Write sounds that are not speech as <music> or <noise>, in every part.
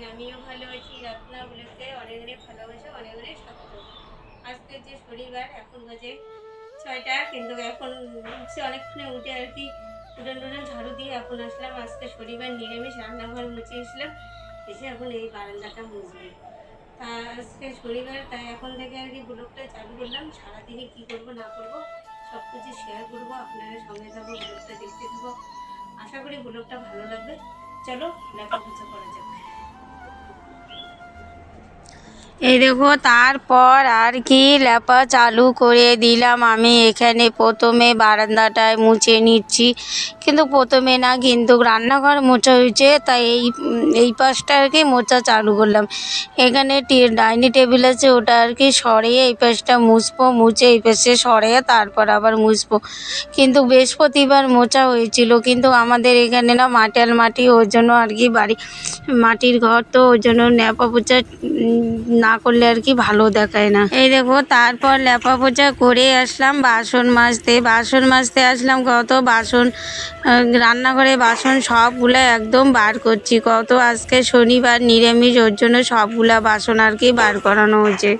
আছেন আমিও ভালো আছি রত্না বলেছে অনেক অনেক ভালোবাসা অনেক অনেক স্বাস্থ্য আজকে যে শনিবার, এখন বাজে ছয়টা, কিন্তু এখন উঠছে অনেকক্ষণে উঠে আর কি উঠোন টুটন ঝাড়ু দিয়ে এখন আসলাম। আজকে শনিবার নিরামিষ রান্নাঘর মুছে এসলাম এসে এখন এই বারান্দাটা মুছবে। তা আজকে শনিবার, তাই এখন থেকে আর কি ব্লগটা চালু করলাম। সারাদিনে কী করব, না করব, সব কিছু শেয়ার করব আপনারা সঙ্গে থাকব, ব্লগটা দেখতে থাকব। আশা করি ব্লগটা ভালো লাগবে। চলো লেখাপড়া করা যাক এই দেখো তারপর আর কি ল্যাপা চালু করে দিলাম আমি। এখানে প্রথমে বারান্দাটায় মুছে নিচ্ছি। কিন্তু প্রথমে না কিন্তু রান্নাঘর মোছা হয়েছে তাই এই এই পাশটা আর কি মোছা চালু করলাম। এখানে ডাইনিং টেবিল আছে ওটা আর কি সরিয়ে এই পাশটা মুছবো মুছে এই পাশে সরিয়ে তারপর আবার মুছবো। কিন্তু বৃহস্পতিবার মোছা হয়েছিল কিন্তু আমাদের এখানে না মাটাল মাটি ওর জন্য আর কি বাড়ি মাটির ঘর তো ওই জন্য ন্যাপা পোচা উম, না করলে আর কি ভালো দেখায় না। এই দেখো, তারপর লেপা পোচা করে আসলাম বাসন মাজতে। বাসন মাজতে আসলাম, কত বাসন রান্নাঘরে বাসন সবগুলো একদম বার করছি। কত আজকে শনিবার নিরামিষ, ওর জন্য সবগুলা বাসন আর কি বার করানো হয়েছে।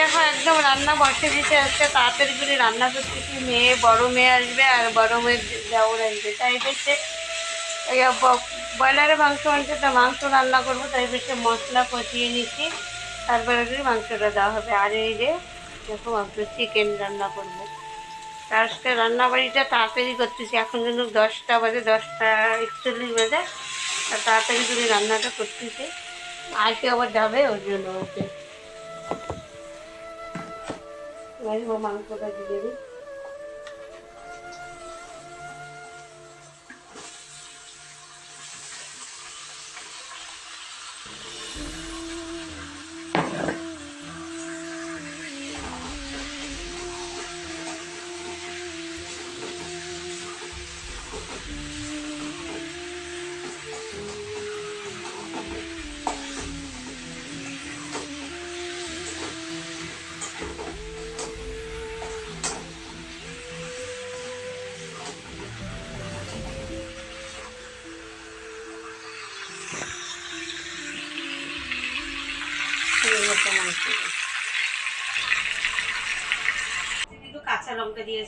দেখো, একদম রান্না বসে দিতে আজকে তাড়াতাড়ি করে রান্না করতেছি মেয়ে, বড় মেয়ে আসবে আর বড় মেয়ের দেওর আসবে, তাই হচ্ছে এই ব- ব্রয়লারের মাংস আনছে তা মাংস রান্না করব, তাই হচ্ছে মশলা কষিয়ে নিচ্ছি, তারপরে করে মাংসটা দেওয়া হবে, আর এই যে দেখো মাংস চিকেন রান্না করব। আজকে রান্না বাড়িটা তাড়াতাড়ি করতেছি, এখন কিন্তু দশটা বাজে, দশটা একচল্লিশ বাজে তাড়াতাড়ি করে রান্নাটা করতেছি, আজকে আবার যাবে ওর জন্য ওকে। আসব মাংসটা দিয়ে দিই। কাঁচা লঙ্কা দিয়ে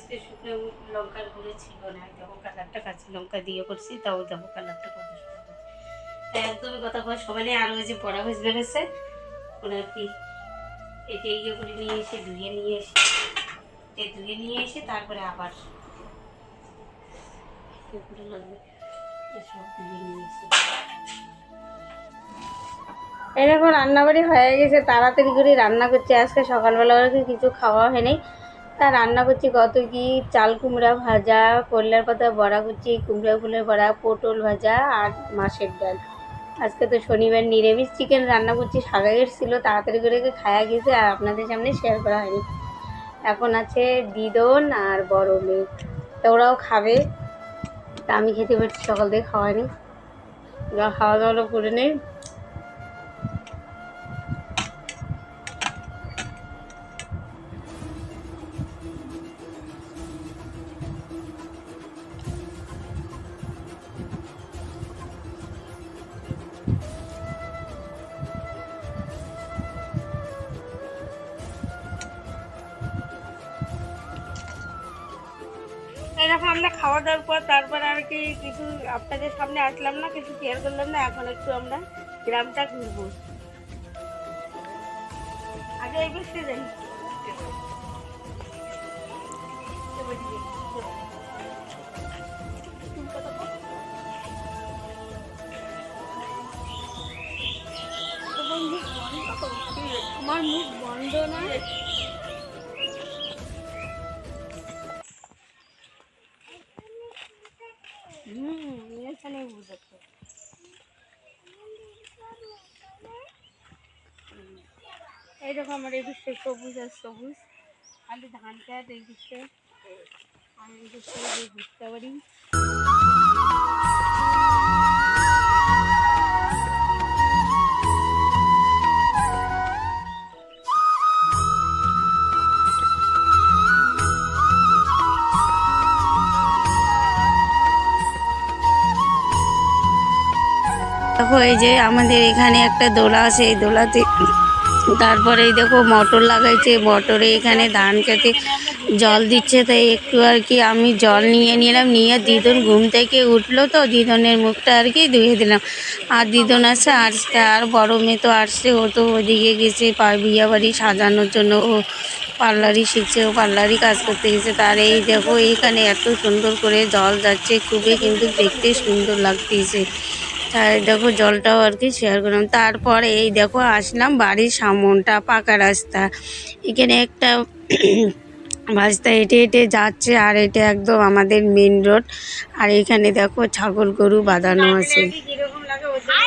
কাঁচা লঙ্কা দিয়ে কথা কয় সবাই আরও ওই যে বড়া বেড়েছে ওরা কি এটা ইয়ে করে নিয়ে এসে ধুয়ে নিয়ে এসে, এটা ধুয়ে নিয়ে এসে তারপরে আবার লাগবে দেখো রান্নাবাড়ি হয়ে গেছে, তাড়াতাড়ি করে রান্না করছি। আজকে সকালবেলা কিছু খাওয়া হয়নি। তা রান্না করছি কত কি চাল কুমড়া ভাজা, করলার পাতা বড়া করছি, কুমড়া ফুলের বড়া, পটল ভাজা আর মাছের ডাল। আজকে তো শনিবার নিরামিষ চিকেন রান্না করছি সাদা ছিল, তাড়াতাড়ি করে খাওয়া গেছে আর আপনাদের সামনে শেয়ার করা হয়নি। এখন আছে দিদন আর বড় মেয়ে। তো ওরাও খাবে। তা আমি খেতে পারছি, সকাল থেকে খাওয়ানি খাওয়া দাওয়া করে নেই খাওয়া দাওয়ার পর তারপর আর কি কিছু আপনাদের সামনে আসলাম না, কিছু শেয়ার করলাম না, এখন একটু আমরা গ্রামটা ঘুরবো। আগে বসতে যাই আমার মুখ বন্ধ না? হুম এখানে বুঝাচ্ছে এইরকম আমার এই দিকটা সবুজ আর সবুজ। খালি ধান খেত এই দিকটা। আর এই দিকটা এই দিকটা দেখো এই যে আমাদের এখানে একটা দোলা আছে, এই দোলাতে তারপরে এই দেখো মটর লাগাইছে, মটরে এখানে ধান খেতে জল দিচ্ছে, তাই একটু আর কি আমি জল নিয়ে নিলাম, নিয়ে দিদন ঘুম থেকে উঠল তো, দিদনের মুখটা আর কি ধুয়ে দিলাম। আর দিদন আসছে আসতে আর বড় মেয়ে তো আসছে, ও তো ওদিকে গেছে বিয়ে বাড়ি সাজানোর জন্য, ও পার্লারই শিখছে, ও পার্লারই কাজ করতে গেছে, তার এই দেখো এইখানে এত সুন্দর করে জল যাচ্ছে, খুবই কিন্তু দেখতে সুন্দর লাগতেছে। তাই দেখো জলটাও আর কি শেয়ার করলাম। তারপরে এই দেখো আসলাম বাড়ির সামনটা পাকা রাস্তা। এখানে একটা <clears throat> রাস্তা হেঁটে হেঁটে যাচ্ছে আর এটা একদম আমাদের মেন রোড আর এখানে দেখো ছাগল গরু বাঁধানো আছে। ওই জন্য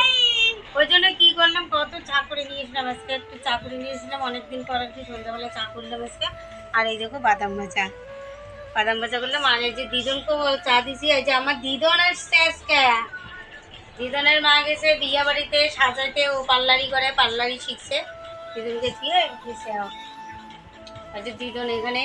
ওই জন্য কি করলাম কত চা করে নিয়েছিলাম আজকে একটু চা করে নিয়েছিলাম অনেকদিন পর আর কি সন্ধ্যাবেলা চা করলাম আজকে। আর এই দেখো বাদাম ভাজা। বাদাম ভাজা করলাম। আর এই যে দিদনকে চা দিছি এই যে আমার দিদন আসছে আজকে। দিদনের মা গেছে বিয়া বাড়িতে সাজাইতে ও পার্লারি করে পার্লারি শিখছে। দিদনকে দিয়ে গেছে যে দিদন এখানে?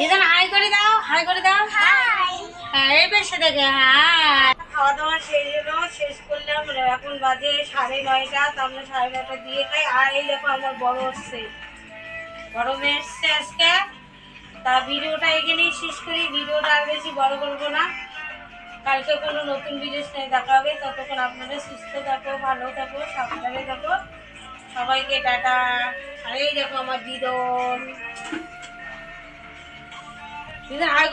দিদন হাই করে দাও হাই করে দাও। হ্যাঁ বেশি দেখে হ্যাঁ খাওয়া দাওয়া শেষ হলো শেষ করলাম। এখন বাজে সাড়ে নয়টা তো আমরা সাড়ে নয়টা দিয়ে খাই। আর এই দেখো আমার বড় হচ্ছে। মেয়ে এসছে আজকে। তা ভিডিওটা এখানেই শেষ করি। ভিডিওটা আর বেশি বড় করব না। কালকে কোনো নতুন ভিডিও নিয়ে দেখা হবে, ততক্ষণ আপনারা সুস্থ থাকো, ভালো থাকো, সাবধানে থাকো। সবাইকে টাটা। আর এই দেখো আমার দিদন। দিদন